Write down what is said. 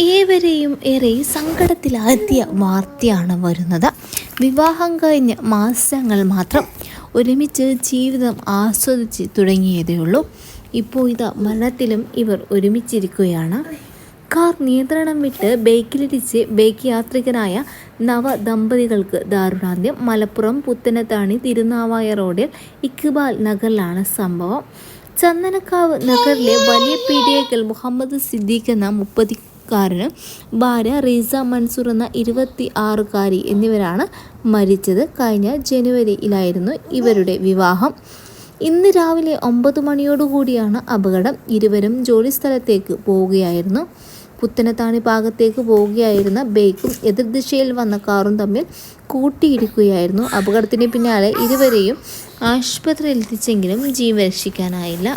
ഏവരെയും ഏറെ സങ്കടത്തിലാത്തിയ വാർത്തയാണ് വരുന്നത്. വിവാഹം കഴിഞ്ഞ് മാസങ്ങൾ മാത്രം ഒരുമിച്ച് ജീവിതം ആസ്വദിച്ച് തുടങ്ങിയതേ ഉള്ളൂ. ഇപ്പോൾ ഇത് മരണത്തിലും ഇവർ ഒരുമിച്ചിരിക്കുകയാണ്. കാർ നിയന്ത്രണം വിട്ട് ബൈക്കിലിടിച്ച് ബൈക്ക് യാത്രികനായ നവ ദമ്പതികൾക്ക് ദാരുണാന്ത്യം. മലപ്പുറം പുത്തനത്താണി തിരുനാവായ റോഡിൽ ഇക്ബാൽ നഗറിലാണ് സംഭവം. ചന്ദനക്കാവ് നഗറിലെ വലിയ പീഡിയക്കൽ മുഹമ്മദ് സിദ്ദീഖ് എന്ന മുപ്പതിക്കാരന് ഭാര്യ റീസ മൻസൂർ എന്ന ഇരുപത്തി ആറുകാരി എന്നിവരാണ് മരിച്ചത്. കഴിഞ്ഞ ജനുവരിയിലായിരുന്നു ഇവരുടെ വിവാഹം. ഇന്ന് രാവിലെ ഒമ്പത് മണിയോടുകൂടിയാണ് അപകടം. ഇരുവരും ജോലിസ്ഥലത്തേക്ക് പോവുകയായിരുന്നു. പുത്തനത്താണി ഭാഗത്തേക്ക് പോവുകയായിരുന്ന ബൈക്കും എതിർദിശയിൽ വന്ന കാറും തമ്മിൽ കൂട്ടിയിടിക്കുകയായിരുന്നു. അപകടത്തിന് പിന്നാലെ ഇരുവരെയും ആശുപത്രിയിൽ എത്തിച്ചെങ്കിലും ജീവൻ രക്ഷിക്കാനായില്ല.